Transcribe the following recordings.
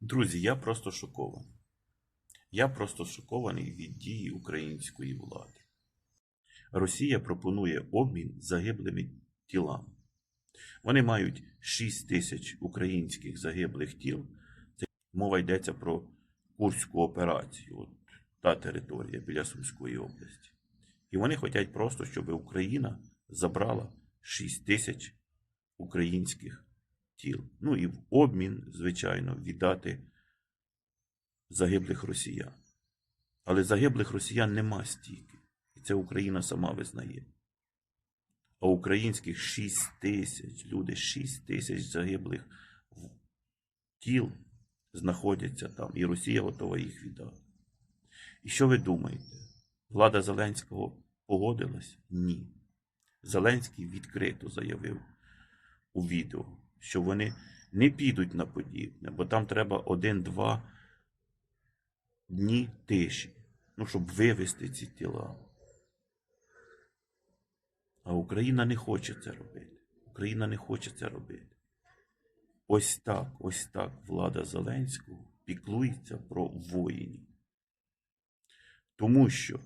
Друзі, я просто шокований. Я просто шокований від дії української влади. Росія пропонує обмін загиблими тілами. Вони мають 6 тисяч українських загиблих тіл. Це мова йдеться про Курську операцію, от та територія біля Сумської області. І вони хочуть просто, щоб Україна забрала 6 тисяч українських тіл. Ну і в обмін, звичайно, віддати загиблих росіян. Але загиблих росіян нема стільки. І це Україна сама визнає. А українських 6 тисяч, люди, 6 тисяч загиблих тіл знаходяться там, і Росія готова їх віддати. І що ви думаєте? Влада Зеленського погодилась? Ні. Зеленський відкрито заявив у відео, що вони не підуть на подібне, бо там треба один-два дні тиші, ну, щоб вивести ці тіла. А Україна не хоче це робити. Україна не хоче це робити. Ось так, ось так влада Зеленського піклується про воїнів. Тому що,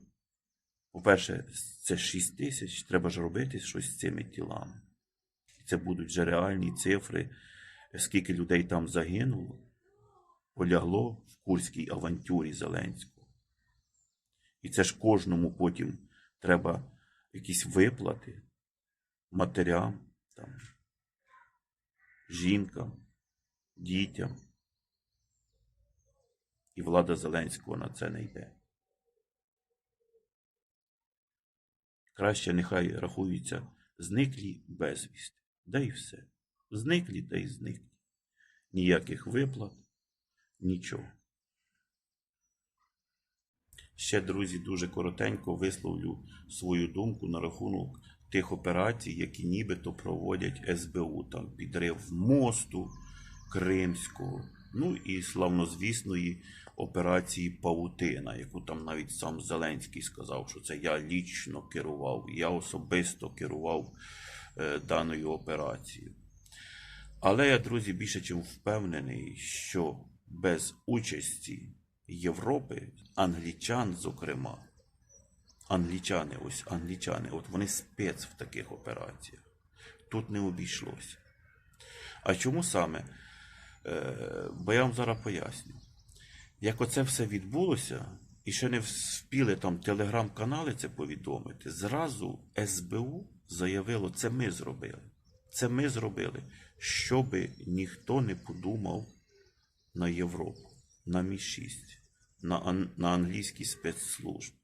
по-перше, це 6 тисяч, треба ж робити щось з цими тілами. Це будуть вже реальні цифри, скільки людей там загинуло, полягло в курській авантюрі Зеленського. І це ж кожному потім треба якісь виплати матерям, там, жінкам, дітям. І влада Зеленського на це не йде. Краще нехай рахуються зниклі безвісти. Да і все. Зниклі та й зниклі. Ніяких виплат, нічого. Ще, друзі, дуже коротенько висловлю свою думку на рахунок тих операцій, які нібито проводять СБУ. Там підрив мосту Кримського, ну і славнозвісної операції Павутина, яку там навіть сам Зеленський сказав, що це я лічно керував, я особисто керував даною операцією. Але я, друзі, більше чим впевнений, що без участі Європи, англічан, зокрема, англічани, ось англічани, от вони спец в таких операціях. Тут не обійшлося. А чому саме? Е, бо я вам зараз поясню. Як оце все відбулося, і ще не вспіли там телеграм-канали це повідомити, зразу СБУ заявило, це ми зробили. Це ми зробили, щоби ніхто не подумав на Європу, на Мі-6, на, на англійські спецслужби.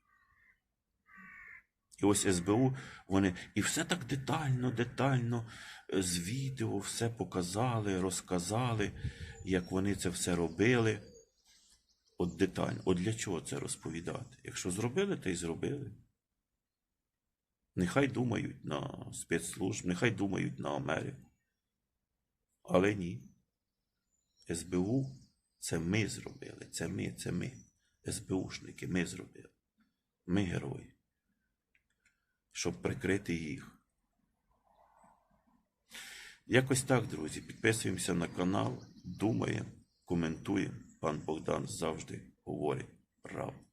І ось СБУ, вони і все так детально, детально е, з відео все показали, розказали, як вони це все робили. От детально. От для чого це розповідати? Якщо зробили, то й зробили. Нехай думають на спецслужб, нехай думають на Америку. Але ні. СБУ це ми зробили. Це ми, це ми. СБУшники, ми зробили. Ми герої. Щоб прикрити їх. Якось так, друзі. Підписуємося на канал, думаємо, коментуємо. Пан Богдан завжди говорить правду.